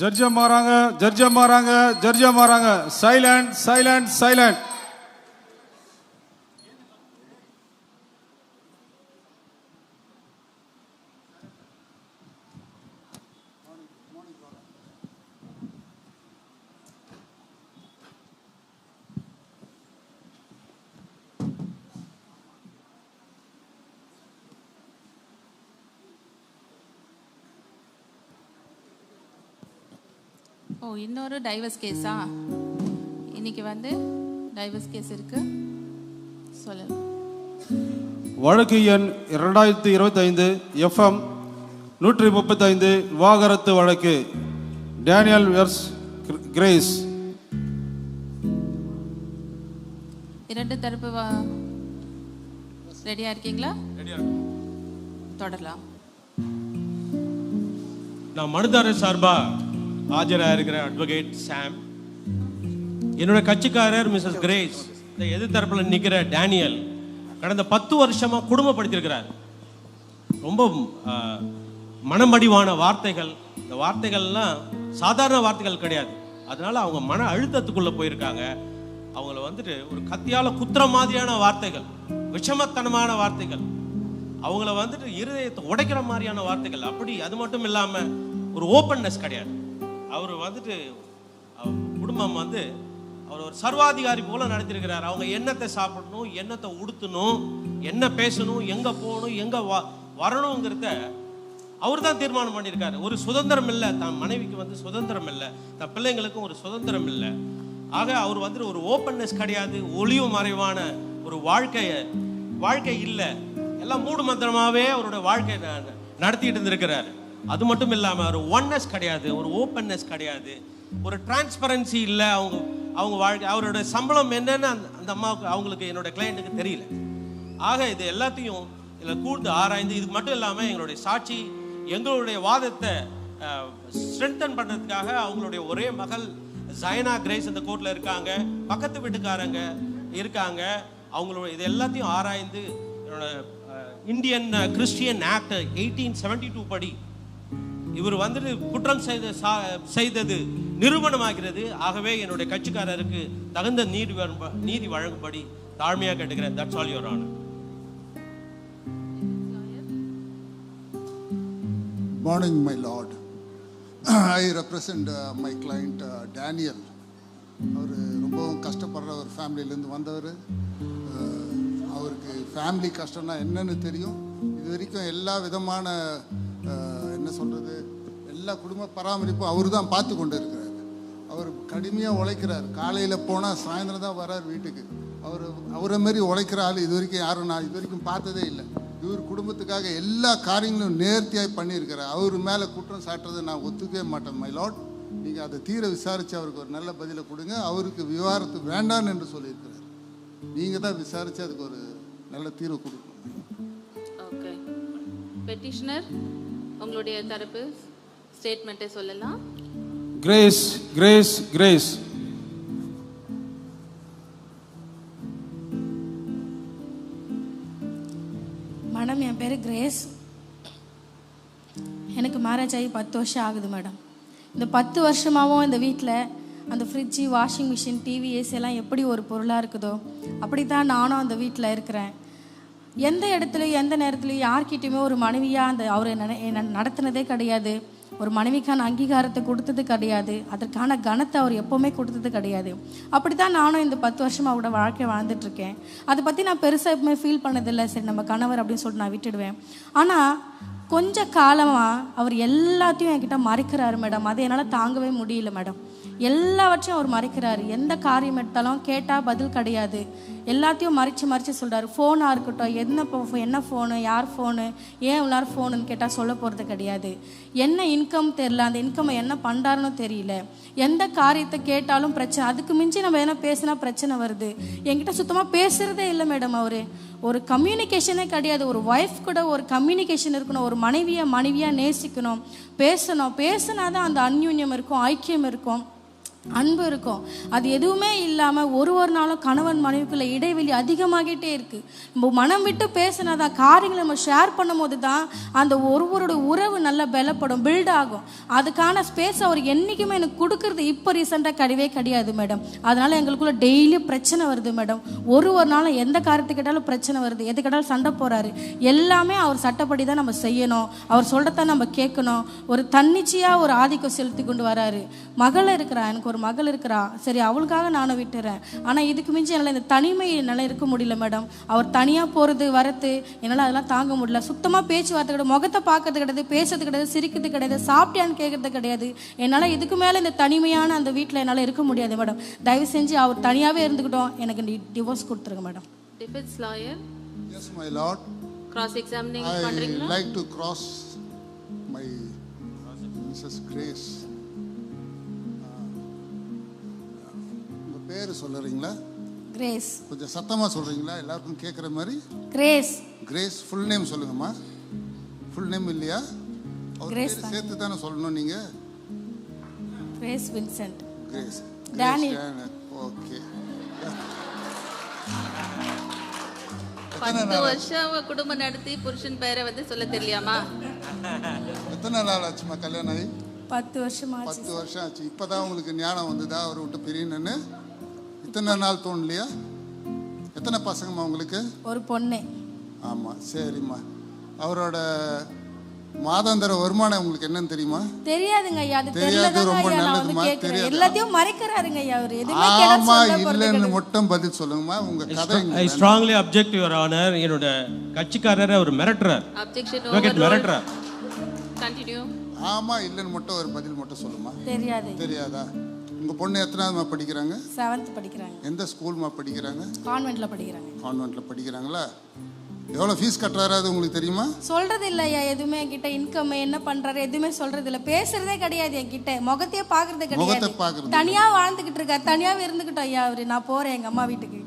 ஜட்ஜா மாறாங்க ஜட்ஜா மாறாங்க ஜட்ஜா மாறாங்க. சைலண்ட் சைலண்ட் சைலண்ட் இன்னொரு டைவர்ஸ் கேஸா இன்னைக்கு வந்து டைவர்ஸ் கேஸ் இருக்கு. சொல்லலாம் வழக்கு எண் இரண்டாயிரத்தி இருபத்தி ஐந்து எஃப்எம் நூற்றி முப்பத்தைந்து விவாகரத்து வழக்கு. Daniel versus Grace. இரண்டு தரப்பு ரெடியா இருக்கீங்களா? தொடரலாம். நான் மனுதாரர் சார்பா ஆஜராக இருக்கிற அட்வொகேட் சாம் என்னோட கட்சிக்காரர் மிஸ்ஸஸ் கிரேஸ் இந்த எதிர்த்தரப்பில் நிற்கிற டேனியல் கடந்த பத்து வருஷமாக குடும்பப்படுத்தியிருக்கிறார். ரொம்ப மனமடிவான வார்த்தைகள். இந்த வார்த்தைகள்லாம் சாதாரண வார்த்தைகள் கிடையாது. அதனால அவங்க மன அழுத்தத்துக்குள்ளே போயிருக்காங்க. அவங்கள வந்துட்டு ஒரு கத்தியால் குத்துற மாதிரியான வார்த்தைகள் விஷமத்தனமான வார்த்தைகள். அவங்கள வந்துட்டு இருதயத்தை உடைக்கிற மாதிரியான வார்த்தைகள். அப்படி அது மட்டும் இல்லாமல் ஒரு ஓப்பன்னஸ் கிடையாது. அவர் வந்துட்டு குடும்பம் வந்து அவர் ஒரு சர்வாதிகாரி போல நடத்திருக்கிறார். அவங்க என்னத்தை சாப்பிடணும் என்னத்தை உடுத்தணும் என்ன பேசணும் எங்க போகணும் எங்க வ- வரணுங்கிறத அவர் தான் தீர்மானம் பண்ணியிருக்காரு. ஒரு சுதந்திரம் இல்லை தன் மனைவிக்கு வந்து சுதந்திரம் இல்லை தன் பிள்ளைங்களுக்கும் ஒரு சுதந்திரம் இல்லை. ஆக அவர் வந்துட்டு ஒரு ஓப்பன்னஸ் கிடையாது ஒளிவு மறைவான ஒரு வாழ்க்கைய வாழ்க்கை இல்லை. எல்லாம் மூடு மந்திரமாவே அவரோட வாழ்க்கை ந- நடத்திட்டு இருந்திருக்கிறாரு. அது மட்டும் இல்லாம ஒரு ஒன்னஸ் கிடையாது ஒரு ஓப்பன்னஸ் கிடையாது. ஒரு டிரான்ஸ்பரன்சி இல்லை அவங்க அவங்க வாழ்க்கை அவரோட சம்பளம் என்னன்னு அந்த அந்த அம்மாவுக்கு அவங்களுக்கு என்னோட கிளையண்ட்டுக்கு தெரியல. ஆக இது எல்லாத்தையும் இதில் கூர்ந்து ஆராய்ந்து இது மட்டும் இல்லாமல் எங்களுடைய சாட்சி எங்களுடைய வாதத்தை ஸ்ட்ரென்தன் பண்ணுறதுக்காக அவங்களுடைய ஒரே மகள் ஜயனா கிரேஸ் இந்த கோர்ட்டில் இருக்காங்க. பக்கத்து வீட்டுக்காரங்க இருக்காங்க. அவங்களோட இது எல்லாத்தையும் ஆராய்ந்து என்னோட Indian Christian act eighteen seventy two படி இவர் வந்துட்டு குற்றம் செய்த சா- செய்தது நிறுவனமாகிறது ஆகவே என்னுடைய கட்சிக்காரருக்கு தகுந்த நீதி நீதி வழங்கும்படி தாழ்மையாக கேட்டுக்கிறேன். That's all your honour Morning, my lord. I represent my client Daniel அவர் ரொம்பவும் கஷ்டப்படுற ஒரு ஃபேமிலியிலேருந்து வந்தவர். அவருக்கு ஃபேமிலி கஷ்டம்னா என்னன்னு தெரியும். இது வரைக்கும் எல்லா விதமான என்ன சொல்கிறது எல்லா குடும்ப பராமரிப்பும் அவர் தான் பார்த்து கொண்டு இருக்கிறார் அவர் கடுமையாக உழைக்கிறார். காலையில் போனால் சாயந்தரம் தான் வரார் வீட்டுக்கு. அவர் அவரை மாதிரி உழைக்கிற ஆள் இது வரைக்கும் யாரும் நான் இது வரைக்கும் பார்த்ததே இல்லை. இவர் குடும்பத்துக்காக எல்லா காரியங்களும் நேர்த்தியாக பண்ணியிருக்கிறார். அவர் மேலே குற்றம் சாட்டுறதை நான் ஒத்துக்கவே மாட்டேன் மை லாட் நீங்கள் அதை தீர விசாரித்து அவருக்கு ஒரு நல்ல பதிலை கொடுங்க. அவருக்கு விவாகரத்து வேண்டான்னு என்று சொல்லியிருக்கிறார். நீங்கள் தான் விசாரித்து அதுக்கு ஒரு நல்ல தீர்வு கொடுக்கணும். ஓகே பெட்டிஷனர் உங்களுடைய தரப்பு ஸ்டேட்மெண்ட்டை சொல்லலாம். கிரேஸ் கிரேஸ் கிரேஸ் மேடம் என் பேர் கிரேஸ் எனக்கு மேரேஜ் ஆகி பத்து வருஷம் ஆகுது மேடம் இந்த பத்து வருஷமாகவும் இந்த வீட்டில் அந்த fridge washing machine TV AC எல்லாம் எப்படி ஒரு பொருளாக இருக்குதோ அப்படி தான் நானும் அந்த வீட்டில் இருக்கிறேன். எந்த இடத்துலையும் எந்த நேரத்துலையும் யார்கிட்டயுமே ஒரு மனைவியாக அந்த அவர் நடத்தினதே கிடையாது. ஒரு மனைவிக்கான அங்கீகாரத்தை கொடுத்தது கிடையாது. அதற்கான கனத்தை அவர் எப்போவுமே கொடுத்தது கிடையாது. அப்படி தான் நானும் இந்த பத்து வருஷம் அவரோட வாழ்க்கை வாழ்ந்துட்டு இருக்கேன் அதை பற்றி நான் பெருசாக எப்பவுமே ஃபீல் பண்ணதில்லை. சரி நம்ம கணவர் அப்படின்னு சொல்லிட்டு நான் விட்டுடுவேன். ஆனால் கொஞ்ச காலமாக அவர் எல்லாத்தையும் என்கிட்ட மறைக்கிறாரு மேடம். அதை என்னால் தாங்கவே முடியல மேடம். எல்லாவற்றையும் அவர் மறைக்கிறாரு. எந்த காரியம் எடுத்தாலும் கேட்டால் பதில் கிடையாது. எல்லாத்தையும் மறித்து மறித்து சொல்கிறாரு ஃபோனாக இருக்கட்டும் என்ன என்ன ஃபோனு யார் ஃபோனு ஏன் உள்ளார் ஃபோனுன்னு கேட்டால் சொல்ல போகிறது கிடையாது. என்ன இன்கம் தெரில அந்த இன்கம் என்ன பண்ணுறாருன்னு தெரியல. எந்த காரியத்தை கேட்டாலும் பிரச்சனை அதுக்கு மிஞ்சி நம்ம என்ன பேசினா பிரச்சனை வருது. என்கிட்ட சுத்தமாக பேசுகிறதே இல்லை மேடம் அவர். ஒரு கம்யூனிகேஷனே கிடையாது. ஒரு ஒய்ஃப் கூட ஒரு கம்யூனிகேஷன் இருக்கணும். ஒரு மனைவியை மனைவியாக நேசிக்கணும். பேசணும். பேசினா தான் அந்த அந்யூன்யம் இருக்கும் ஐக்கியம் இருக்கும். அன்பு இருக்கும். அது எதுவுமே இல்லாமல் ஒரு ஒரு நாளும் கணவன் மனைவிக்குள்ள இடைவெளி அதிகமாகிட்டே இருக்கு. நம்ம மனம் விட்டு பேசினதா காரியங்களை நம்ம ஷேர் பண்ணும்போது தான் அந்த ஒருவரோட உறவு நல்லா பலப்படும் பில்ட் ஆகும். அதுக்கான ஸ்பேஸ் அவர் என்றைக்குமே எனக்கு கொடுக்கறது இப்போ ரீசெண்டாக கிடையவே கிடையாது மேடம் அதனால எங்களுக்குள்ள டெய்லி பிரச்சனை வருது மேடம் ஒரு ஒரு நாளும் எந்த காரியத்துக்கு கேட்டாலும் பிரச்சனை வருது. எது கேட்டாலும் சண்டை போறாரு. எல்லாமே அவர் சட்டப்படி தான் நம்ம செய்யணும். அவர் சொல்றதான் நம்ம கேட்கணும். ஒரு தன்னிச்சையா ஒரு ஆதிக்கம் செலுத்தி கொண்டு வராரு. மகளை இருக்கிறா எனக்கு ஒரு மகள் இருக்கிறா சரி அவளுக்காக நானும் விட்டுறேன். ஆனா இதுக்கு மிஞ்சி என்னால் இந்த தனிமை என்னால் இருக்க முடியல மேடம். அவர் தனியா போறது வரது என்னால் அதெல்லாம் தாங்க முடியல. சுத்தமா பேச்சுவார்த்தை கிடையாது. முகத்தை பார்க்கறது கிடையாது பேசுறது கிடையாது சிரிக்கிறது கிடையாது சாப்பிட்டியான்னு கேட்கறது கிடையாது. என்னால் இதுக்கு மேலே இந்த தனிமையான அந்த வீட்டில் என்னால் இருக்க முடியாது மேடம். தயவு செஞ்சு அவர் தனியாகவே இருந்துக்கிட்டோம் எனக்கு டிவோர்ஸ் கொடுத்துருங்க madam. Defence lawyer yes my lord cross examining I பண்றீங்களா? Like to cross my Mrs Grace பேர் சொல்லுறீங்களா கிரேஸ் கொஞ்சம் சத்தமாக சொல்கிறீங்களா எல்லாருக்கும் கேட்குற மாதிரி? கிரேஸ் கிரேஸ் ஃபுல் நேம் சொல்லுங்கம்மா. ஃபுல் நேம் இல்லையா? அவர் Grace பேர் சேர்த்து தானே சொல்லணும் நீங்கள் Grace Vincent Grace Daniel. Okay பத்து வருஷம் குடும்பம் நடத்தி புருஷன் பேரை வந்து சொல்ல தெரியலையாமா எத்தனை நாள் ஆச்சுமா கல்யாணம் ஆகி? பத்து வருஷமாச்சு பத்து வருஷம் ஆச்சு. இப்பதான் உங்களுக்கு ஞானம் வந்துதா? அவர் விட்டு பிரியணுன்னு இத்தனை நாள் தோணலையா? எத்தனை பசங்கம்மா உங்களுக்கு? ஒரு பொண்ணு. ஆமாம் சரிம்மா. அவரோட மாதாந்திர வருமானம் உங்களுக்கு என்னன்னு தெரியுமா? தெரியாதுங்க ஐயா அது தெரியாது, ரொம்ப கேட்கிறேன் தெரியாது. எல்லாத்தையும் மறைக்கிறாருங்க ஐயா அவர். ஆமா இல்லைன்னு. மட்டும் பதில் சொல்லுங்கம்மா உங்க கதை I. Strongly object your honour என்னோட கட்சிக்காரரை அவர் மிரட்டுறார். அப்ஜெக்ஷன் Advocate மிரட்டுறார் கண்டினியூ ஆமா இல்லைன்னு மட்டும் ஒரு பதில் மட்டும் சொல்லுமா? தெரியாது. தெரியாதா? உங்க பொண்ணு எத்தனாவதுமா படிக்கிறாங்க? செவன்த் படிக்கிறாங்க. எந்த ஸ்கூல்மா படிக்கிறாங்க? கான்வென்ட்ல படிக்கிறாங்க. கான்வென்ட்ல படிக்கிறாங்களா? எவ்வளோ ஃபீஸ் கட்டுறாரு அது உங்களுக்கு தெரியுமா? சொல்றது இல்ல ஐயா எதுவுமே என்கிட்ட இன்கம் என்ன பண்றாரு எதுவுமே சொல்றது இல்ல. பேசுறதே கிடையாது என்கிட்ட. முகத்தையே பாக்குறதே முகத்தை கிடையாது பார்க்கறது தனியா வாழ்ந்துகிட்டு இருக்காரு. தனியாவே இருந்துகிட்டோம் ஐயா அவரு. நான் போறேன் எங்க அம்மா வீட்டுக்கு.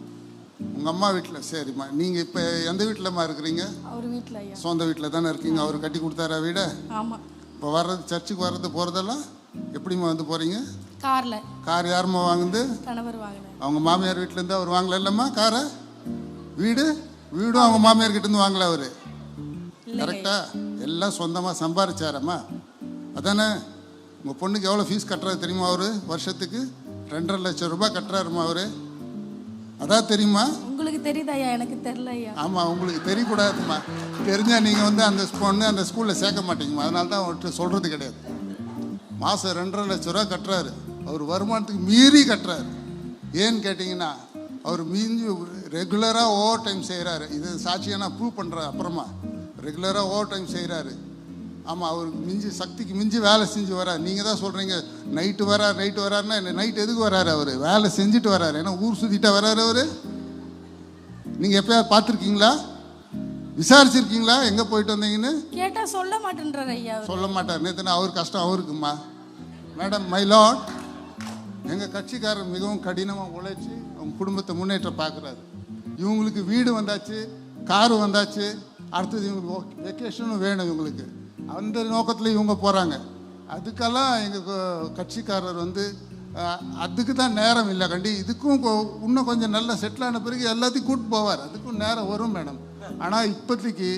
உங்க அம்மா வீட்டில் சரிம்மா. நீங்க இப்போ எந்த வீட்டிலம்மா இருக்கிறீங்க? அவர் வீட்டுல ஐயா. சொந்த வீட்டில் தானே இருக்கீங்க. அவர் கட்டி கொடுத்தாரா வீட? ஆமா. இப்போ வர்றது சர்ச்சுக்கு வர்றது போகிறதெல்லாம் எப்படிம்மா வந்து போகிறீங்க கார்ல. கார் யாரும்மா வாங்குது கணவர் வாங்கினேன் அவங்க மாமியார் வீட்டிலேருந்து அவர் வாங்கல இல்லைம்மா காரை? வீடு? வீடும் அவங்க மாமியார் கிட்டேருந்து வாங்கல அவர். கரெக்டா எல்லாம் சொந்தமாக சம்பாரிச்சாரம்மா. அதானே உங்கள் பொண்ணுக்கு எவ்வளோ ஃபீஸ் கட்டுறாரு தெரியுமா அவர் வருஷத்துக்கு? ரெண்டரை லட்சம் ரூபாய் கட்டுறாருமா அவர். அதான் தெரியுமா? உங்களுக்கு தெரியுதா எனக்கு தெரியல ஐயா. ஆமாம் உங்களுக்கு தெரியக்கூடாதும்மா. தெரிஞ்சால் நீங்கள் வந்து அந்த பொண்ணு அந்த ஸ்கூலில் சேர்க்க மாட்டீங்கம்மா. அதனால தான் அவர்கிட்ட சொல்கிறது கிடையாது. மாதம் ரெண்டரை லட்ச ரூபா கட்டுறாரு. அவர் வருமானத்துக்கு மீறி கட்டுறாரு. ஏன்னு கேட்டிங்கன்னா அவர் மீஞ்சி ரெகுலராக ஓவர் டைம் செய்கிறாரு இது சாட்சியாக நான் ப்ரூவ் பண்ணுறேன் அப்புறமா. ரெகுலராக ஓவர் டைம் செய்கிறாரு ஆமாம் அவருக்கு மிஞ்சி சக்திக்கு மிஞ்சி வேலை செஞ்சு வரார் நீங்கள் தான் சொல்கிறீங்க நைட்டு வரார் நைட்டு வராருன்னா நைட் எதுக்கு வராரு அவர்? வேலை செஞ்சுட்டு வராரு ஏன்னா ஊர் சுற்றிட்டா வராரு அவர். நீங்கள் எப்பயாவது பார்த்துருக்கீங்களா? விசாரிச்சிருக்கீங்களா? எங்கே போயிட்டு வந்தீங்கன்னு? கேட்டா சொல்ல மாட்டேன்றாரு ஐயா. சொல்ல மாட்டார். நேற்று அவர் கஷ்டம் அவருக்குமா மேடம் மை லாட் எங்கள் கட்சிக்காரர் மிகவும் கடினமாக உழைச்சி அவங்க குடும்பத்தை முன்னேற்ற பார்க்குறாரு இவங்களுக்கு வீடு வந்தாச்சு காரு வந்தாச்சு அடுத்தது இவங்களுக்கு வெக்கேஷனும் வேணும் இவங்களுக்கு. அந்த நோக்கத்தில் இவங்க போகிறாங்க அதுக்கெல்லாம் எங்கள் கட்சிக்காரர் வந்து அதுக்கு தான் நேரம் இல்லை கண்டி. இதுக்கும் இன்னும் கொஞ்சம் நல்லா செட்டில் ஆன பிறகு எல்லாத்தையும் கூட்டு போவார். அதுக்கும் நேரம் வரும் மேடம். ஆனால் இப்போதைக்கு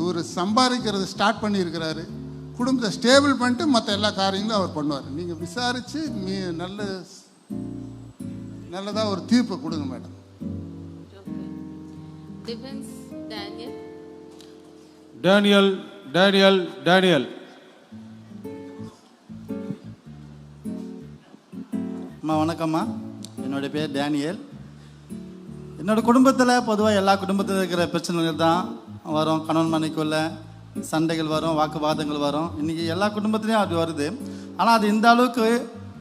இவர் சம்பாதிக்கிறது ஸ்டார்ட் பண்ணியிருக்கிறாரு. குடும்பத்தை ஸ்டேபிள் பண்ணிட்டு மற்ற எல்லா காரியங்களும் அவர் பண்ணுவார். நீங்கள் விசாரித்து மீ நல்ல நல்லதாக ஒரு தீர்ப்பை கொடுங்க madam. Defence Daniel Daniel Daniel Daniel அம்மா வணக்கம்மா. என்னுடைய பேர் டேனியல் என்னோட குடும்பத்தில் பொதுவாக எல்லா குடும்பத்தில் இருக்கிற பிரச்சனைகள் தான் வரும். கணவன் மனைக்குள்ள சண்டைகள் வரும் வாக்குவாதங்கள் வரும். இன்றைக்கி எல்லா குடும்பத்துலேயும் அது வருது. ஆனால் அது இந்த அளவுக்கு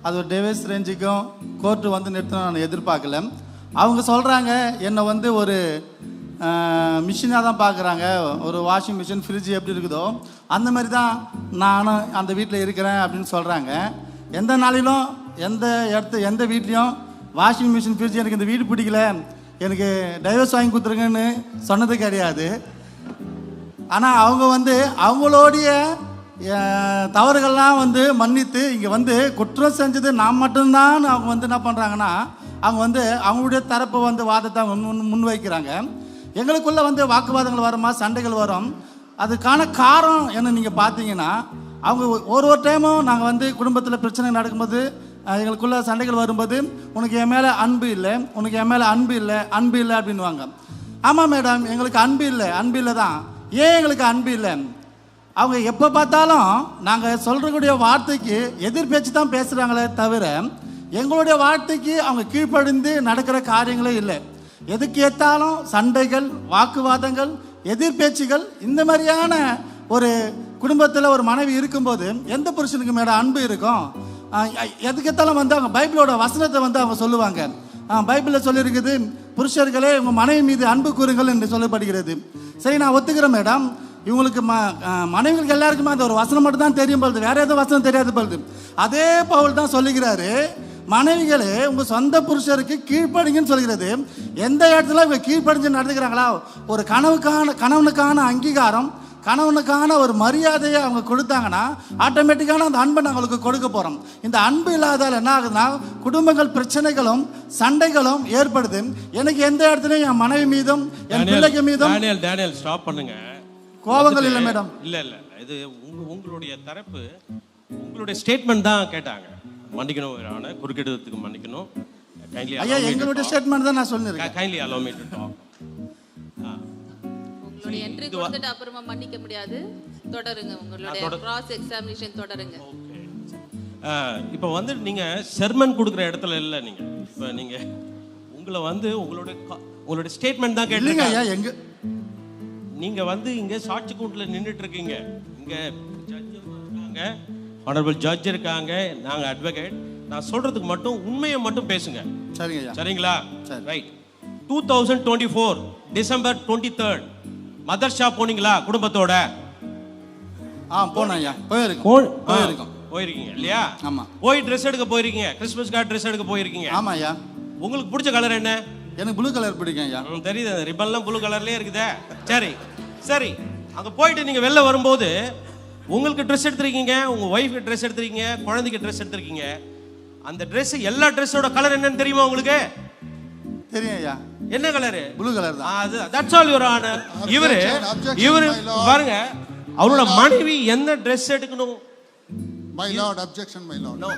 அது ஒரு டிவைஸ் ரேஞ்சுக்கும் கோர்ட்டு வந்து நிறுத்தணும் நான் எதிர்பார்க்கல. அவங்க சொல்கிறாங்க என்னை வந்து ஒரு மிஷினாக தான் பார்க்குறாங்க ஒரு வாஷிங் மிஷின் ஃப்ரிட்ஜ் எப்படி இருக்குதோ அந்த மாதிரி தான் நானும் அந்த வீட்டில் இருக்கிறேன் அப்படின்னு சொல்கிறாங்க எந்த நாளிலும் எந்த இடத்து எந்த வீட்லேயும் வாஷிங் மிஷின் ஃப்ரிட்ஜ் எனக்கு இந்த வீடு பிடிக்கல. எனக்கு டைவர்ஸ் வாங்கி கொடுத்துருங்கன்னு சொன்னது கிடையாது. ஆனால் அவங்க வந்து அவங்களோடைய தவறுகள்லாம் வந்து மன்னித்து இங்கே வந்து குற்றம் செஞ்சது நான் மட்டும்தான் அவங்க வந்து என்ன பண்ணுறாங்கன்னா அவங்க வந்து அவங்களுடைய தரப்பு வந்து வாதத்தை முன் முன்வைக்கிறாங்க. எங்களுக்குள்ளே வந்து வாக்குவாதங்கள் வருமா? சண்டைகள் வரும். அதுக்கான காரணம் என்ன நீங்கள் பார்த்தீங்கன்னா அவங்க ஒரு ஒரு டைமும் நாங்கள் வந்து குடும்பத்தில் பிரச்சனை நடக்கும்போது எங்களுக்குள்ள சண்டைகள் வரும்போது உனக்கு என் மேலே அன்பு இல்லை. உனக்கு என் மேலே அன்பு இல்லை. அன்பு இல்லை அப்படின்வாங்க ஆமாம் மேடம். எங்களுக்கு அன்பு இல்லை. அன்பு இல்லை தான் ஏன் எங்களுக்கு அன்பு இல்லை? அவங்க எப்போ பார்த்தாலும் நாங்கள் சொல்கிறக்கூடிய வார்த்தைக்கு எதிர் பேச்சு தான் பேசுகிறாங்களே தவிர எங்களுடைய வார்த்தைக்கு அவங்க கீழ்ப்படிந்து நடக்கிற காரியங்களே இல்லை. எதுக்கு ஏற்றாலும் சண்டைகள் வாக்குவாதங்கள் எதிர் பேச்சுகள் இந்த மாதிரியான ஒரு குடும்பத்தில் ஒரு மனைவி இருக்கும்போது எந்த புருஷனுக்கு மேலே அன்பு இருக்கும்? எதுக்கேற்றாலும் வந்து அவங்க பைபிளோட வசனத்தை வந்து அவங்க சொல்லுவாங்க. பைபிளில் சொல்லியிருக்குது புருஷர்களே உங்கள் மனைவி மீது அன்பு கூறுங்கள் என்று சொல்லப்படுகிறது. சரி நான் ஒத்துக்கிறேன் மேடம். இவங்களுக்கு ம மனைவிகளுக்கு எல்லாருக்குமே அந்த ஒரு வசனம் மட்டும் தான் தெரியும் பொழுது வேற எதுவும் வசனம் தெரியாது பொழுது. அதே பவுல் தான் சொல்லுகிறாரு மனைவிகளே உங்கள் சொந்த புருஷருக்கு கீழ்ப்படிங்கன்னு சொல்கிறது எந்த இடத்துல இவங்க கீழ்ப்படிஞ்சு நடந்துக்கிறாங்களா ஒரு கனவுக்கான கணவனுக்கான அங்கீகாரம் கணவனுக்கான ஒரு மரியாதையை அவங்க கொடுத்தாங்கன்னா ஆட்டோமேட்டிக்கான அந்த அன்பை நாங்கள் அவங்களுக்கு கொடுக்க போகிறோம் இந்த அன்பு இல்லாதால் என்ன ஆகுதுன்னா குடும்பங்கள் பிரச்சனைகளும் சண்டைகளும் ஏற்படுது. எனக்கு எந்த இடத்துலையும் என் மனைவி மீதும் என் பிள்ளைக்கு மீதும் டேனியல் டேனியல் ஸ்டாப் பண்ணுங்க. கோபங்கள் இல்லை மேடம். இல்ல இல்ல. இது உங்க உங்களுடைய தரப்பு உங்களுடைய ஸ்டேட்மெண்ட் தான் கேட்டாங்க. மன்னிக்கணும் ஆன குறுக்கிடுறதுக்கு மன்னிக்கணும். கைண்ட்லி ஐயா எங்களுடைய ஸ்டேட்மெண்ட் தான் நான் சொல்லியிருக்கேன். கைண்ட்லி அலோ என்ட்ரி கொடுத்துட்டு அப்புறமா மன்னிக்க முடியாது. தொடருங்க உங்களுடைய கிராஸ் எக்ஸாமினேஷன் தொடருங்க. இப்போ வந்து நீங்க செர்மன் கொடுக்குற இடத்துல இல்ல நீங்க. இப்போ நீங்க உங்களை வந்து உங்களுடைய உங்களுடைய ஸ்டேட்மெண்ட் தான் கேட்டீங்க ஐயா எங்க நீங்க வந்து இங்க சாட்சி கூண்டுல நின்றுட்டு இருக்கீங்க இங்க ஜட்ஜ் இருக்காங்க ஆனரபிள் ஜட்ஜ் இருக்காங்க நாங்க அட்வொகேட் நான் சொல்றதுக்கு மட்டும் உண்மையை மட்டும் பேசுங்க. சரிங்க சரிங்களா? சரி. Right two thousand twenty four December twenty third மதர்ஷா போனீங்களா குடும்பத்தோட? ஆ போனேன் ஐயா. போயிருக்கோம். போய்- போயிருக்கோம். போயிருக்கீங்க இல்லையா? ஆமா. போய் ட்ரெஸ் எடுக்க போயிருக்கீங்க. கிறிஸ்மஸ்க்காக ட்ரெஸ் எடுக்க போயிருக்கீங்க. ஆமா ஐயா. உங்களுக்கு பிடிச்ச கலர் என்ன? எனக்கு ப்ளூ கலர் பிடிக்கும் ஐயா. தெரியுது. ரிப்பன்லாம் ப்ளூ கலர்லயே இருக்குதே. சரி சரி. அங்க போயிட்டு நீங்க வெளில வரும்போது உங்களுக்கு ட்ரெஸ் எடுத்திருக்கீங்க உங்க ஒய்ஃப்க்கு ட்ரெஸ் எடுத்திருக்கீங்க குழந்தைக்கு ட்ரெஸ் எடுத்திருக்கீங்க. அந்த Dress எல்லா ட்ரெஸ்ஸோட கலர் என்னன்னு தெரியுமா உங்களுக்கு? தெரியும் ஐயா என்ன கலரு? ப்ளூ கலர் தான். அது தட்ஸ் ஆல் யுவர் ஆனர் இவரு இவரு. பாருங்க அவரோட மனைவி என்ன Dress எடுக்கணும்? My lord, objection, my lord. No.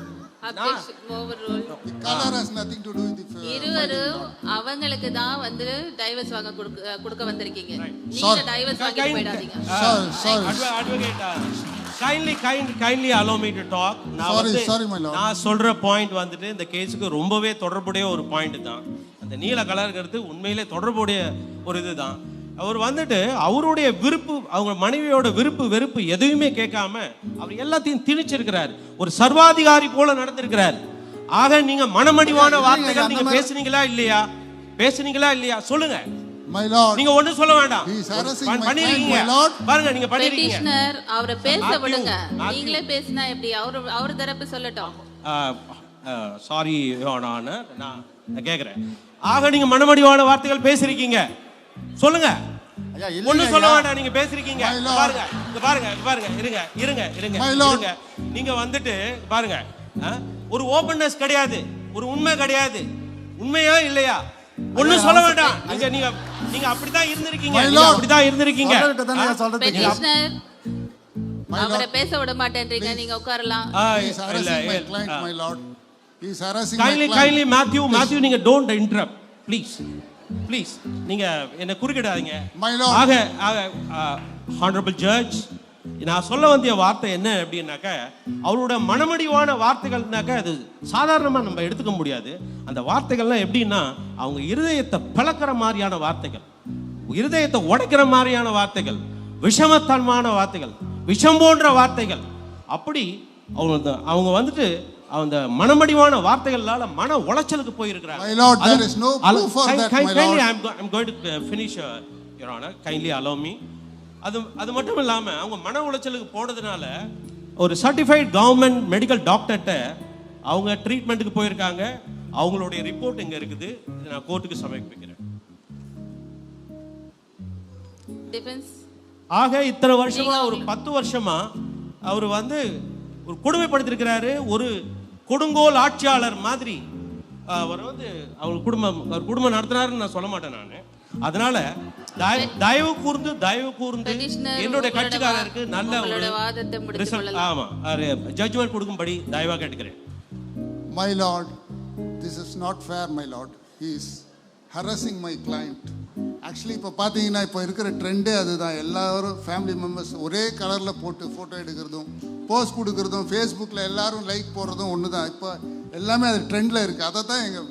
Objection overrule The color has nothing to do with the. uh, இருவரும் அவங்களுக்கு தான் வந்து டைவர்ஸ் வாங்க கொடுக்க வந்திருக்கீங்க. நீங்க. டைவர்ஸ் போயிடாதீங்க. Kindly kind kindly allow me to talk நான் Sorry, வந்து sorry, my lord. நான் சொல்ற பாயிண்ட் வந்துட்டு இந்த கேஸுக்கு ரொம்பவே தொடர்புடைய ஒரு பாயிண்ட் தான். அந்த நீல கலருங்கிறது உண்மையிலே தொடர்புடைய ஒரு இதுதான். அவர் வந்துட்டு அவருடைய விருப்பு அவங்க மனைவியோட விருப்பு வெறுப்பு எதையுமே கேட்காம அவர் எல்லாத்தையும் திணிச்சிருக்கிறார். ஒரு சர்வாதிகாரி போல நடந்திருக்கிறார். ஆக நீங்க மனமடிவான வார்த்தைகள் நீங்க பேசுனீங்களா இல்லையா? பேசுனீங்களா இல்லையா? சொல்லுங்க. நீங்க ஒண்ணும் சொல்ல வேண்டாம். பண்ணிருக்கீங்க. பாருங்க நீங்க பண்ணிருக்கீங்க அவரை பேச விடுங்க. நீங்களே பேசினா எப்படி? அவரு அவர் தரப்பு சொல்லட்டும். சாரி நான் நான் கேக்குறேன். ஆக நீங்க மனமடிவான வார்த்தைகள் பேசிருக்கீங்க. சொல்லுங்க. இல்லைங்க சொல்ல. வேண்டாம் நீங்க பேசிருக்கீங்க. பாருங்க பாருங்க பாருங்க இருங்க இருங்க இருங்க. இருங்க. நீங்க வந்துட்டு பாருங்க ஒரு ஓபன்னஸ் கிடையாது ஒரு உண்மை கிடையாது. உண்மையா இல்லையா? ஒண்ணும் சொல்ல வேண்டாம். நீங்க நீங்க நீங்க அப்படிதான் இருந்திருக்கீங்க. அப்படிதான் இருந்திருக்கீங்க அவரை. பேச விட மாட்டேன்றீங்க நீங்க உட்காரலாம். My kindly client. Kindly Matthew Matthew நீங்க டோன்ட் இன்டரப்ட் ப்ளீஸ் ப்ளீஸ் நீங்க என்ன குறுக்கிடாதீங்க. ஆக ஆக ஹானரபிள் ஜட்ஜ் நான் சொல்ல வந்திய வார்த்தை என்ன அப்படின்னாக்க அவரோட மனமடிவான வார்த்தைகள்னாக்க அது சாதாரணமாக நம்ம எடுத்துக்க முடியாது. அந்த வார்த்தைகள்லாம் எப்படின்னா அவங்க இருதயத்தை பிளக்கிற மாதிரியான வார்த்தைகள். இருதயத்தை உடைக்கிற மாதிரியான வார்த்தைகள். விஷமத்தன்மான வார்த்தைகள். விஷம் போன்ற வார்த்தைகள். அப்படி அவங்க அவங்க வந்துட்டு அந்த மனமடிவான வார்த்தைகளால மன உளைச்சலுக்கு போயிருக்கிறாங்க. My lord, there அது- is no அல- proof for that, kind- my kindly, lord. I'm go- I'm going to uh, finish, uh, Your Honor. Kindly allow me. அது அது மட்டும் இல்லாம அவங்க மன உளைச்சலுக்கு போனதுனால ஒரு சர்டிஃபைட் கவர்மெண்ட் மெடிக்கல் டாக்டர்கிட்ட அவங்க ட்ரீட்மெண்ட்டுக்கு போயிருக்காங்க. அவங்களுடைய ரிப்போர்ட் இங்க இருக்குது. இதை நான் கோர்ட்டுக்கு சமர்ப்பிக்கிறேன். டிஃபென்ஸ் ஆக இத்தனை வருஷமா ஒரு பத்து வருஷமா அவர் வந்து ஒரு கொடுமைப்படுத்திருக்கிறாரு. ஒரு கொடுங்கோல் ஆட்சியாளர் மாதிரி அவர் வந்து அவர் குடும்பம் அவர் குடும்பம் நடத்துறாருன்னு நான் சொல்ல மாட்டேன் நான் அதனால தய- தயவு கூர்ந்து தயவு கூர்ந்து என்னுடைய கட்சிக்காரருக்கு நல்ல ஒரு. ஆமா ஜட்ஜ்மெண்ட் கொடுக்கும்படி தயவா கேட்டுக்கிறேன் My lord, this is not fair, my lord. He is harassing my client. Actually இப்போ பார்த்தீங்கன்னா இப்போ இருக்கிற ட்ரெண்டே அதுதான். எல்லாரும் ஃபேமிலி மெம்பர்ஸ் ஒரே கலரில் போட்டு ஃபோட்டோ எடுக்கிறதும் போஸ்ட் கொடுக்கறதும் ஃபேஸ்புக்கில் எல்லாரும் லைக் போடுறதும் ஒன்று தான் இப்போ எல்லாமே அது ட்ரெண்டில் இருக்குது அதை தான் எங்கள்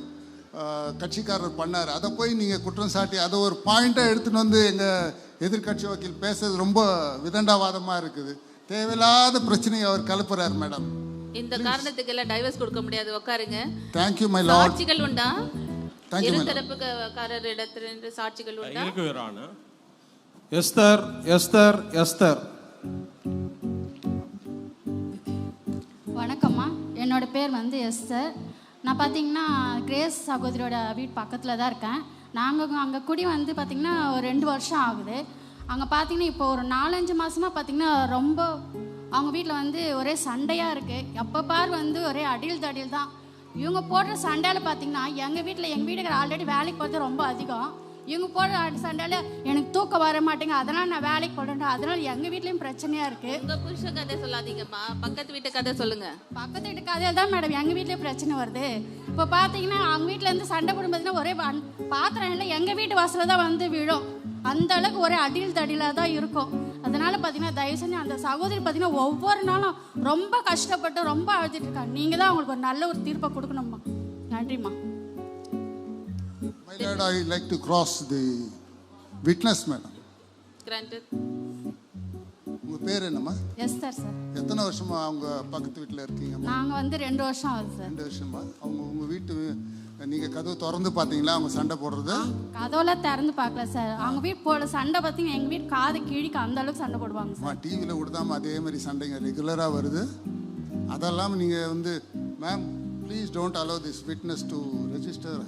கட்சிக்காரர் பண்ணார். அதை போய் நீங்கள் குற்றம் சாட்டி அதை ஒரு பாயிண்ட்டாக எடுத்துகிட்டு வந்து எங்கள் எதிர்க்கட்சி வக்கீல் பேசுறது ரொம்ப விதண்டாவாதமாக இருக்குது. தேவையில்லாத பிரச்சனையை அவர் கலப்புறார் மேடம் இந்த காரணத்துக்கு எல்லாம் டைவர்ஸ் கொடுக்க முடியாது. உட்காருங்க தேங்க்யூ மை லார்ட் உண்டா? Thank you, இரு madam. தரப்புக்காரர் இடத்திலிருந்து சாட்சிகள் உண்டா? இருக்கு வேறான எஸ்தர் எஸ்தர் எஸ்தர். வணக்கம்மா. என்னோட பேர் வந்து எஸ்தர். நான் பார்த்தீங்கன்னா கிரேஸ் சகோதரியோட வீட்டு பக்கத்தில் தான் இருக்கேன். நாங்கள் அங்கே குடி வந்து பார்த்திங்கன்னா ஒரு ரெண்டு வருஷம் ஆகுது. அங்கே பார்த்தீங்கன்னா இப்போ ஒரு நாலஞ்சு மாதமாக பார்த்தீங்கன்னா ரொம்ப அவங்க வீட்டில் வந்து ஒரே சண்டையாக இருக்குது எப்போ பார் வந்து ஒரே அடியில் தடியில் தான் இவங்க போடுற சண்டையில் பார்த்தீங்கன்னா எங்கள் வீட்டில் எங்கள் வீட்டுக்கு ஆல்ரெடி வேலைக்கு போகிறது ரொம்ப அதிகம். இவங்க போடுற சண்டையில் எனக்கு தூக்கம் வர மாட்டேங்க அதனால் நான் வேலைக்கு போடுறேன் அதனால் எங்கள் வீட்லேயும் பிரச்சனையாக இருக்குது உங்க புருஷ கதை சொல்லாதீங்கம்மா. பக்கத்து வீட்டு கதை சொல்லுங்க. பக்கத்து வீட்டு கதையில் தான் மேடம் எங்கள் வீட்லேயே பிரச்சனை வருது. இப்போ பார்த்தீங்கன்னா அவங்க வீட்டில் இருந்து சண்டை போடும் பார்த்தீங்கன்னா ஒரே பாத்திரம் இல்லை எங்கள் வீட்டு வாசலில் தான் வந்து விழும். அந்த அளவுக்கு ஒரே அடியில் தடியில் தான் இருக்கும். அதனால பார்த்தீங்கன்னா தயவு செஞ்சு அந்த சகோதரி பார்த்தீங்கன்னா ஒவ்வொரு நாளும் ரொம்ப கஷ்டப்பட்டு ரொம்ப அழுதுட்டு இருக்காங்க நீங்கள் தான் அவங்களுக்கு ஒரு நல்ல ஒரு தீர்ப்பை கொடுக்கணும்மா. நன்றிம்மா. My lord, I like to cross the witness, madam. Granted உங்க பேர் என்னம்மா? எஸ் சார் சார் எத்தனை வருஷமா அவங்க பக்கத்து வீட்டில் இருக்கீங்கம்மா நாங்கள் வந்து ரெண்டு வருஷம் ஆகுது சார் ரெண்டு வருஷமா? அவங்க உங்க வீட்டு நீங்க கதவு திறந்து பார்த்தீங்களா? அவங்க சண்டை போடுறது? கதவுலாம் திறந்து பார்க்கல சார். அவங்க வீட்டு போட சண்டை பார்த்தீங்கன்னா எங்கள் வீட்டு காது கிழிக்கு அந்த அளவுக்கு சண்டை போடுவாங்க சார். டிவியில் விடாம அதே மாதிரி சண்டைங்க ரெகுலராக வருது. அதெல்லாம் நீங்கள் வந்து ma'am please don't allow this witness to register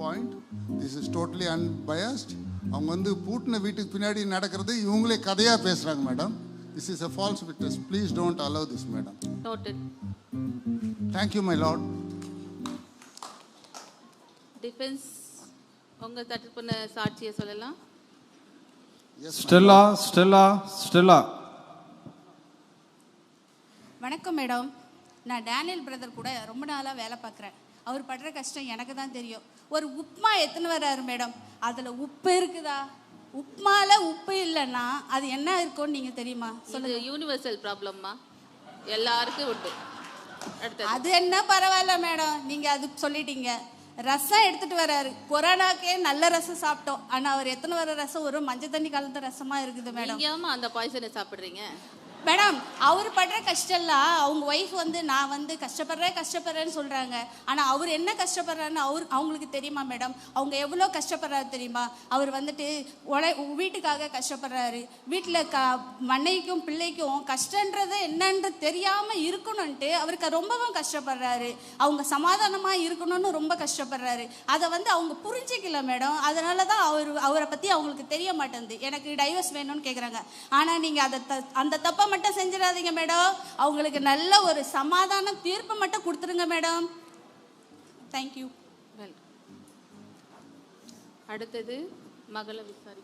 point this is totally unbiased அவங்க வந்து பூட்டின வீட்டுக்கு பின்னாடி நடக்கிறது இவங்களே கதையாக பேசுகிறாங்க madam this is a false witness please don't allow this madam thank you my lord defence உங்க தரப்புன சாட்சியை சொல்லலாம். ஸ்டெல்லா ஸ்டெல்லா ஸ்டெல்லா வணக்கம் மேடம் நான் டேனியல் பிரதர் கூட ரொம்ப நாளாக வேலை பார்க்குறேன். அவர் படுற கஷ்டம் எனக்கு தான் தெரியும். ஒரு உப்புமா எத்தனை வராரு மேடம் அதில் உப்பு இருக்குதா? உப்புமால உப்பு இல்லைன்னா அது என்ன இருக்கும்னு நீங்கள் தெரியுமா? இது யூனிவர்சல் ப்ராப்ளம்மா எல்லாருக்கும் உண்டு. அடுத்தது. அது என்ன பரவாயில்ல மேடம் நீங்கள் அது சொல்லிட்டீங்க. ரசம் எடுத்துட்டு வராரு. கொரோனாக்கே நல்ல ரசம் சாப்பிட்டோம். ஆனால் அவர் எத்தனை வர ரசம்? ஒரு மஞ்சள் தண்ணி கலந்த ரசமாக இருக்குது மேடம். அந்த பாய்சனை சாப்பிடுறீங்க? மேடம் அவர் படுற கஷ்டம்லாம் அவங்க ஒய்ஃப் வந்து நான் வந்து கஷ்டப்படுறேன் கஷ்டப்படுறேன்னு சொல்கிறாங்க ஆனால் அவர் என்ன கஷ்டப்படுறாருன்னு அவர் அவங்களுக்கு தெரியுமா மேடம் அவங்க எவ்வளோ கஷ்டப்படுறாரு தெரியுமா? அவர் வந்துட்டு உழை வீட்டுக்காக கஷ்டப்படுறாரு. வீட்டில் க மனைவிக்கும் பிள்ளைக்கும் கஷ்டன்றது என்னன்னு தெரியாமல் இருக்கணும்ன்ட்டு அவருக்கு ரொம்பவும் கஷ்டப்படுறாரு. அவங்க சமாதானமாக இருக்கணும்னு ரொம்ப கஷ்டப்படுறாரு. அதை வந்து அவங்க புரிஞ்சிக்கல மேடம் அதனால தான் அவர் அவரை பற்றி அவங்களுக்கு தெரிய மாட்டேங்குது. எனக்கு டைவர்ஸ் வேணும்னு கேட்குறாங்க ஆனால் நீங்கள் அதை த அந்த தப்பை மட்டும் செஞ்சிடாதீங்க மேடம். அவங்களுக்கு நல்ல ஒரு சமாதான தீர்ப்பு மட்டும் கொடுத்துருங்க மேடம். தேங்க்யூ வெல் அடுத்தது மகள விசாரி.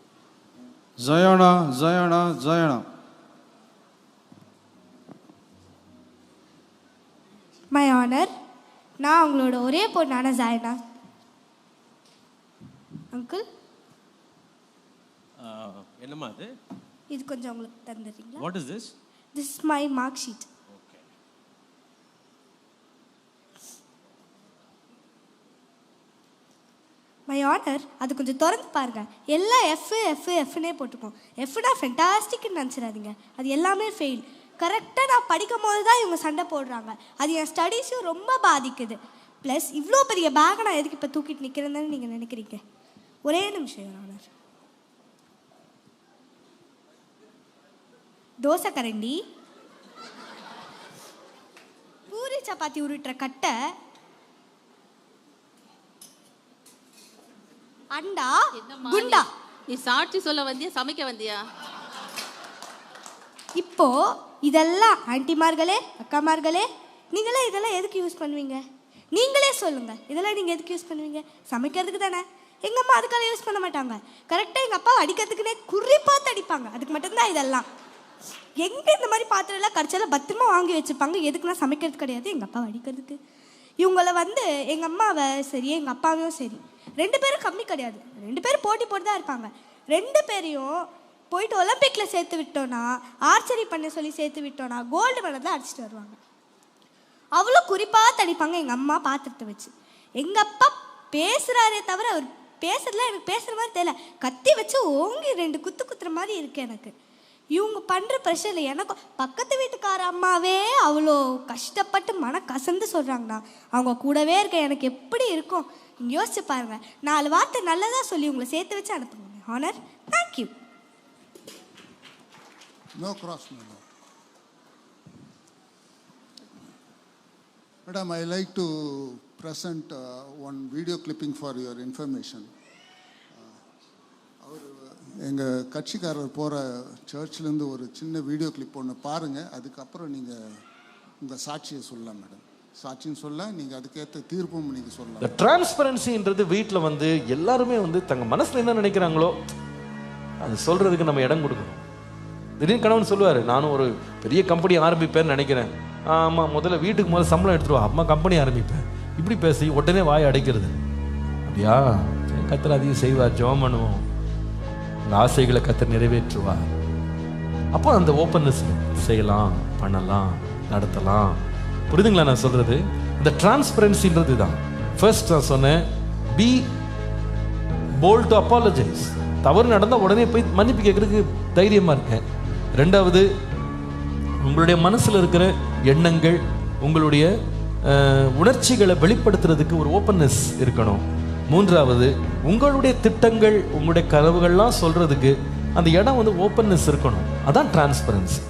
ஜயானா ஜயானா ஜயானா. மை ஆனர் நான் அவங்களோட ஒரே பொண்ணான ஜாயனா. அங்கிள் என்னம்மா அது? இது கொஞ்சம் உங்களுக்கு தந்துடுறீங்களா? What is this this is my mark sheet my honour அது கொஞ்சம் திறந்து பாருங்க. எல்லாம் எஃப் எஃப் எஃப்னே போட்டிருக்கோம் எஃப்னா ஃபென்டாஸ்டிக்னு நினச்சிடாதீங்க. அது எல்லாமே ஃபெயில் கரெக்டாக நான் படிக்கும் போது தான் இவங்க சண்டை போடுறாங்க. அது என் ஸ்டடீஸும் ரொம்ப பாதிக்குது. ப்ளஸ் இவ்வளோ பெரிய பேக்கை நான் எதுக்கு இப்போ தூக்கிட்டு நிற்கிறேன்னு நீங்கள் நினைக்கிறீங்க? ஒரே நிமிஷம் ஆனர் தோசை கரண்டி. பூரி சப்பாத்தி உருட்டுற கட்டை. அண்டா குண்டா. நீ- சாட்சி சொல்ல வந்தியா சமைக்க வந்தியா? இப்போ இதெல்லாம் ஆன்ட்டிமார்களே அக்காமார்களே நீங்களே இதெல்லாம் எதுக்கு யூஸ் பண்ணுவீங்க? நீங்களே சொல்லுங்க இதெல்லாம் நீங்கள் எதுக்கு யூஸ் பண்ணுவீங்க? சமைக்கிறதுக்கு தானே. எங்கள் அம்மா அதுக்கெல்லாம் யூஸ் பண்ண மாட்டாங்க. கரெக்டாக எங்கள் அப்பா அடிக்கிறதுக்குனே குறி பார்த்து அடிப்பாங்க. அதுக்கு மட்டும்தான் இதெல்லாம். எங்கே இந்த மாதிரி பாத்திரம் எல்லாம் கடைசியில் பத்திரமா வாங்கி வச்சுப்பாங்க எதுக்குன்னா சமைக்கிறது கிடையாது. எங்கள் அப்பா அடிக்கிறதுக்கு இவங்கள வந்து எங்கள் அம்மாவை சரி எங்கள் அப்பாவையும் சரி ரெண்டு பேரும் கம்மி கிடையாது. ரெண்டு பேரும் போட்டி போட்டு தான் இருப்பாங்க. ரெண்டு பேரையும் போயிட்டு ஒலிம்பிக்கில் சேர்த்து விட்டோன்னா ஆர்ச்சரி பண்ண சொல்லி சேர்த்து விட்டோன்னா கோல்டு மெடல் தான் அடிச்சிட்டு வருவாங்க. அவ்வளோ குறிப்பாக தடிப்பாங்க எங்கள் அம்மா பாத்திரத்தை வச்சு. எங்கள் அப்பா பேசுகிறாரே தவிர அவர் பேசுறதுல எனக்கு பேசுகிற மாதிரி தெரியல. கத்தி வச்சு ஓங்கி ரெண்டு குத்து குத்துற மாதிரி இருக்குது எனக்கு. இவங்க பண்ணுற ப்ரெஷரில் எனக்கும் பக்கத்து வீட்டுக்கார அம்மாவே அவ்வளோ கஷ்டப்பட்டு மன கசந்து சொல்கிறாங்கண்ணா அவங்க கூடவே இருக்க எனக்கு எப்படி இருக்கும்? நீங்கள் யோசிச்சு பாருங்கள் நாலு வார்த்தை நல்லதாக சொல்லி உங்களை சேர்த்து வச்சு அனுப்புங்க. Honour thank you no cross madam I like to like to present uh, one video clipping for your information. எங்கள் கட்சிக்காரர் போகிற சர்ச்லேருந்து ஒரு சின்ன வீடியோ கிளிப் ஒன்று பாருங்கள் அதுக்கப்புறம் நீங்கள் உங்கள் சாட்சியை சொல்லலாம் மேடம் சாட்சின்னு சொல்ல நீங்கள் அதுக்கேற்ற தீர்ப்பும் நீங்கள் சொல்லலாம். இந்த டிரான்ஸ்பரன்சின்றது வீட்டில் வந்து எல்லாருமே வந்து தங்க மனசில் என்ன நினைக்கிறாங்களோ அது சொல்கிறதுக்கு நம்ம இடம் கொடுக்கணும். திடீர்னு கணவன் சொல்லுவார் நானும் ஒரு பெரிய கம்பெனி ஆரம்பிப்பேன்னு நினைக்கிறேன். ஆமாம் முதல்ல வீட்டுக்கு முதல்ல சம்பளம் எடுத்துருவா அம்மா கம்பெனி ஆரம்பிப்பேன். இப்படி பேசி உடனே வாய் அடைக்கிறது. அப்படியா? கத்திர அதையும் செய்வார் ஜெபம் பண்ணுவோம் அந்த ஆசைகளை கத்தர் நிறைவேற்றுவார். அப்போ அந்த ஓப்பன்னஸ் செய்யலாம் பண்ணலாம் நடத்தலாம். புரிதுங்களா நான் சொல்றது? இந்த டிரான்ஸ்பரன்சின்றது தான். ஃபர்ஸ்ட் நான் சொன்னேன் பி போல் டு அப்பாலஜைஸ் தவறு நடந்தால் உடனே போய் மன்னிப்பு கேட்கறதுக்கு தைரியமாக இருக்கேன். ரெண்டாவது உங்களுடைய மனசில் இருக்கிற எண்ணங்கள் உங்களுடைய உணர்ச்சிகளை வெளிப்படுத்துறதுக்கு ஒரு ஓப்பன்னஸ் இருக்கணும். மூன்றாவது உங்களுடைய திட்டங்கள் உங்களுடைய கனவுகள்லாம் சொல்றதுக்கு அந்த இடம் வந்து ஓப்பன்னஸ் இருக்கணும். அதான் டிரான்ஸ்பரன்சி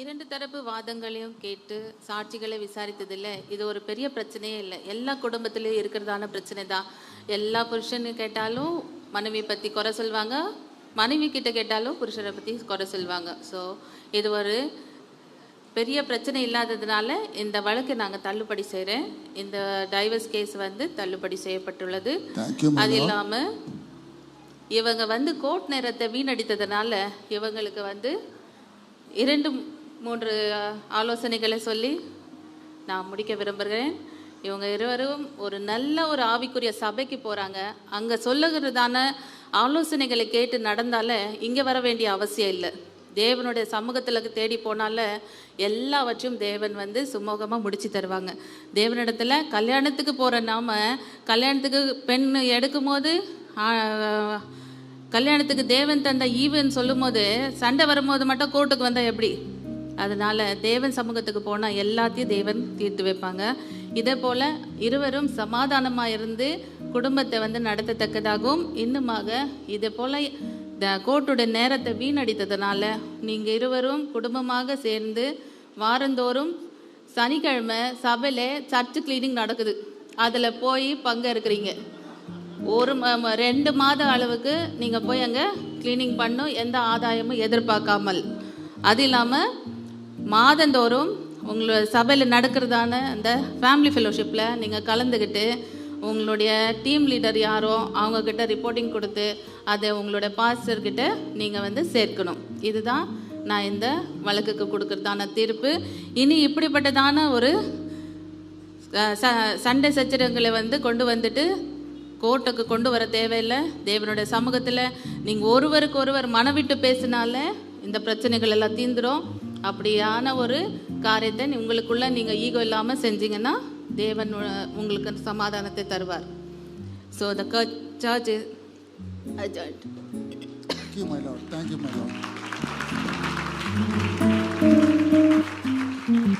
இரண்டு தரப்பு வாதங்களையும் கேட்டு சாட்சிகளை விசாரித்ததில்ல. இது ஒரு பெரிய பிரச்சனையே இல்லை. எல்லா குடும்பத்திலையும் இருக்கிறதான பிரச்சனை தான். எல்லா புருஷனு கேட்டாலும் மனைவி பற்றி குறை சொல்லுவாங்க மனைவி கிட்ட கேட்டாலும் புருஷனை பற்றி குறை சொல்லுவாங்க ஸோ இது ஒரு பெரிய பிரச்சனை இல்லாததுனால இந்த வழக்கு நாங்கள் தள்ளுபடி செய்கிறேன் இந்த டைவர்ஸ் கேஸ் வந்து தள்ளுபடி செய்யப்பட்டுள்ளது. அது. இல்லாமல் இவங்க வந்து கோர்ட் நேரத்தை வீணடித்ததுனால இவங்களுக்கு வந்து இரண்டு மூன்று ஆலோசனைகளை சொல்லி நான் முடிக்க விரும்புகிறேன். இவங்க இருவரும் ஒரு நல்ல ஒரு ஆவிக்குரிய சபைக்கு போகிறாங்க அங்கே சொல்லுகிறதான ஆலோசனைகளை கேட்டு நடந்தால இங்கே வர வேண்டிய அவசியம் இல்லை. தேவனுடைய சமூகத்தில் தேடி போனால எல்லாவற்றையும் தேவன் வந்து சுமூகமாக முடிச்சு தருவாங்க. தேவனிடத்தில் கல்யாணத்துக்கு போகிற நாம கல்யாணத்துக்கு பெண் எடுக்கும்போது கல்யாணத்துக்கு தேவன் தந்த ஈவன் சொல்லும்போது சண்டை வரும்போது மட்டும் கோர்ட்டுக்கு வந்தால் எப்படி? அதனால தேவன் சமூகத்துக்கு போனால் எல்லாத்தையும் தேவன் தீர்த்து வைப்பாங்க. இதே போல இருவரும் சமாதானமாக இருந்து குடும்பத்தை வந்து நடத்தத்தக்கதாகவும் இன்னுமாக இதே போல கோர்ட்டுடைய நேரத்தை வீணடித்ததுனால நீங்கள் இருவரும் குடும்பமாக சேர்ந்து வாரந்தோறும் சனிக்கிழமை சபையில் சர்ச் கிளீனிங் நடக்குது. அதில் போய் பங்கெடுக்கிறீங்க ஒரு ரெண்டு மாத அளவுக்கு நீங்கள் போய் அங்கே க்ளீனிங் பண்ணும் எந்த ஆதாயமும் எதிர்பார்க்காமல். அது இல்லாமல் மாதந்தோறும் உங்களோட சபையில் நடக்கிறதான அந்த ஃபேமிலி ஃபெலோஷிப்பில் நீங்கள் கலந்துக்கிட்டு உங்களுடைய டீம் லீடர் யாரோ அவங்கக்கிட்ட ரிப்போர்ட்டிங் கொடுத்து அதை உங்களோட பாஸ்டர்கிட்ட நீங்கள் வந்து சேர்க்கணும். இதுதான் நான் இந்த வழக்குக்கு கொடுக்கறதான தீர்ப்பு. இனி இப்படிப்பட்டதான ஒரு ச- சண்டை சச்சரவுகளை வந்து கொண்டு வந்துட்டு கோர்ட்டுக்கு கொண்டு வர தேவையில்லை. தேவனுடைய சமூகத்தில் நீங்கள் ஒருவருக்கு ஒருவர் மனவிட்டு பேசினால இந்த பிரச்சனைகள் எல்லாம் தீந்துடும் அப்படியான ஒரு காரியத்தை உங்களுக்குள்ளே நீங்கள் ஈகோ இல்லாமல் செஞ்சீங்கன்னா தேவன் உங்களுக்கு சமாதானத்தை தருவார். So the church I don't. Thank you, my lord. Thank you, my lord.